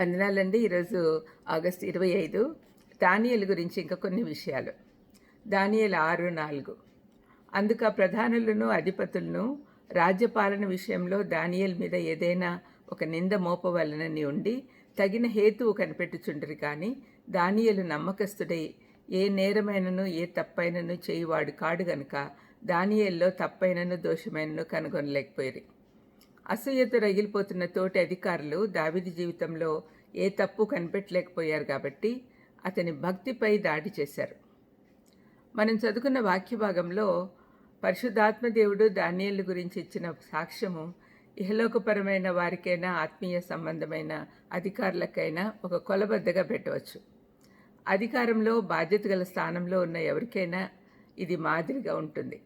వందనాలండి ఈరోజు ఆగస్ట్ ఇరవై ఐదు. దానియలు గురించి ఇంకా కొన్ని విషయాలు. దానియలు ఆరు నాలుగు. అందుక ప్రధానులను అధిపతులను రాజ్యపాలన విషయంలో దానియల్ మీద ఏదైనా ఒక నింద మోపవలనని ఉండి తగిన హేతువు కనిపెట్టుచుండరు కానీ దానియలు నమ్మకస్తుడై ఏ నేరమైనను ఏ తప్పైనను చేయువాడు కాడు గనుక దానియల్లో తప్పైనను దోషమైనను కనుగొనలేకపోయారు. అసూయతో రగిలిపోతున్న తోటి అధికారులు దావిది జీవితంలో ఏ తప్పు కనిపెట్టలేకపోయారు కాబట్టి అతని భక్తిపై దాడి చేశారు. మనం చదువుకున్న వాక్య భాగంలో పరిశుద్ధాత్మ దేవుడు దానియలు గురించి ఇచ్చిన సాక్ష్యము ఇహలోకపరమైన వారికైనా ఆత్మీయ సంబంధమైన అధికారులకైనా ఒక కొలబద్దగా పెట్టవచ్చు. అధికారంలో బాధ్యత గల స్థానంలో ఉన్న ఎవరికైనా ఇది మాదిరిగా ఉంటుంది.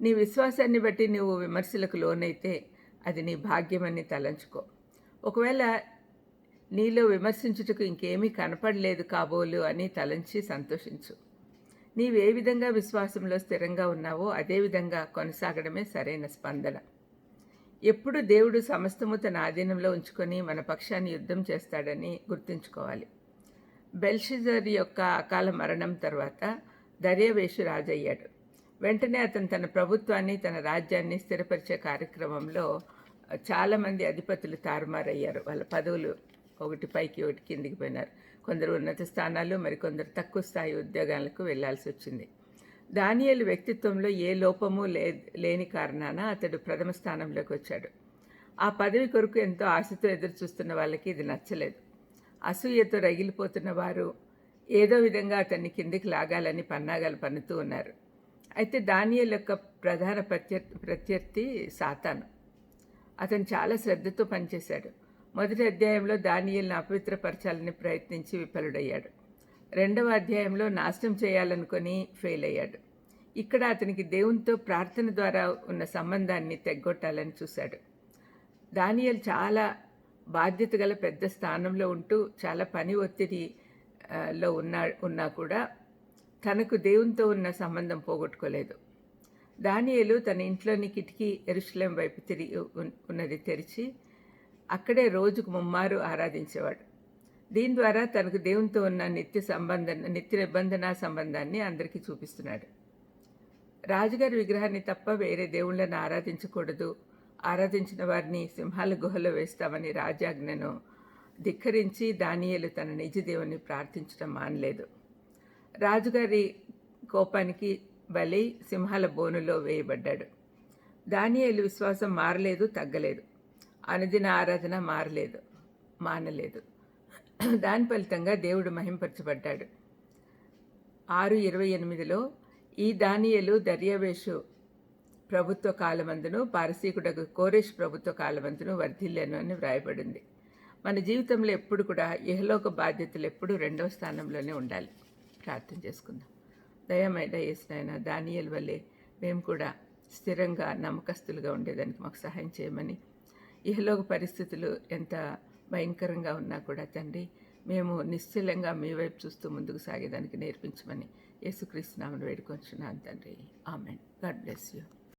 నీ విశ్వాసాన్ని బట్టి నువ్వు విమర్శలకు లోనైతే అది నీ భాగ్యమని తలంచుకో. ఒకవేళ నీలో విమర్శించుటకు ఇంకేమీ కనపడలేదు కాబోలు అని తలంచి సంతోషించు. నీవు ఏ విధంగా విశ్వాసంలో స్థిరంగా ఉన్నావో అదే విధంగా కొనసాగడమే సరైన స్పందన. ఎప్పుడు దేవుడు సమస్తము తన ఆధీనంలో ఉంచుకొని మన పక్షాన్ని యుద్ధం చేస్తాడని గుర్తుంచుకోవాలి. బెల్షిజర్ యొక్క అకాల మరణం తర్వాత దర్యావేషు రాజయ్యాడు. వెంటనే అతను తన ప్రభుత్వాన్ని తన రాజ్యాన్ని స్థిరపరిచే కార్యక్రమంలో చాలామంది అధిపతులు తారుమారయ్యారు. వాళ్ళ పదవులు ఒకటి పైకి ఒకటి కిందికి పోయినారు. కొందరు ఉన్నత స్థానాలు మరికొందరు తక్కువ స్థాయి ఉద్యోగాలకు వెళ్ళాల్సి వచ్చింది. దానియలు వ్యక్తిత్వంలో ఏ లోపము లే లేని కారణాన అతడు ప్రథమ స్థానంలోకి వచ్చాడు. ఆ పదవి కొరకు ఎంతో ఆశతో ఎదురు చూస్తున్న వాళ్ళకి ఇది నచ్చలేదు. అసూయతో రగిలిపోతున్న వారు ఏదో విధంగా అతన్ని కిందికి లాగాలని పన్నాగాలు పన్నుతూ ఉన్నారు. అయితే దానియల్ యొక్క ప్రధాన ప్రత్యర్థి ప్రత్యర్థి సాతాను. అతను చాలా శ్రద్ధతో పనిచేశాడు. మొదటి అధ్యాయంలో దానియల్ని అపవిత్రపరచాలని ప్రయత్నించి విఫలుడయ్యాడు. రెండవ అధ్యాయంలో నాశనం చేయాలనుకొని ఫెయిల్ అయ్యాడు ఇక్కడ అతనికి దేవునితో ప్రార్థన ద్వారా ఉన్న సంబంధాన్ని తెగ్గొట్టాలని చూశాడు. దానియల్ చాలా బాధ్యత గల పెద్ద స్థానంలో ఉంటూ చాలా పని ఒత్తిడి లో ఉన్నా ఉన్నా కూడా తనకు దేవునితో ఉన్న సంబంధం పోగొట్టుకోలేదు. దానియలు తన ఇంట్లోని కిటికీ ఎరుషులేం వైపు తిరిగి ఉన్నది తెరిచి అక్కడే రోజుకు ముమ్మారు ఆరాధించేవాడు. దీని ద్వారా తనకు దేవునితో ఉన్న నిత్య సంబంధం నిత్య నిబంధన సంబంధాన్ని అందరికీ చూపిస్తున్నాడు. రాజుగారి విగ్రహాన్ని తప్ప వేరే దేవుళ్ళని ఆరాధించకూడదు. ఆరాధించిన వారిని సింహాల గుహలో వేస్తామని రాజాజ్ఞను ధిక్కరించి దానియలు తన నిజ దేవుని ప్రార్థించడం మానలేదు. రాజుగారి కోపానికి బలి సింహాల బోనులో వేయబడ్డాడు. దానియేలు విశ్వాసం మారలేదు తగ్గలేదు. అనుదిన ఆరాధన మారలేదు మానలేదు. దాని ఫలితంగా దేవుడు మహింపరచబడ్డాడు. ఆరు ఇరవై ఎనిమిదిలో ఈ దానియలు దర్యావేషు ప్రభుత్వ కాలమందును పారసీకుడకు కోరేష్ ప్రభుత్వ కాలమందును వర్ధిల్లాను అని వ్రాయబడింది. మన జీవితంలో ఎప్పుడు కూడా ఇహలోక బాధ్యతలు ఎప్పుడు రెండవ స్థానంలోనే ఉండాలి. ప్రార్థన చేసుకుందాం. దయమైన యేసునైనా దానియల్ వల్లే మేము కూడా స్థిరంగా నమ్మకస్తులుగా ఉండేదానికి మాకు సహాయం చేయమని. ఇహలోక పరిస్థితులు ఎంత భయంకరంగా ఉన్నా కూడా తండ్రి మేము నిశ్చలంగా మీ వైపు చూస్తూ ముందుకు సాగేదానికి నేర్పించమని యేసుక్రీస్తు నామను వేడుకొంచున్నాను తండ్రి. ఆమెన్. God bless you.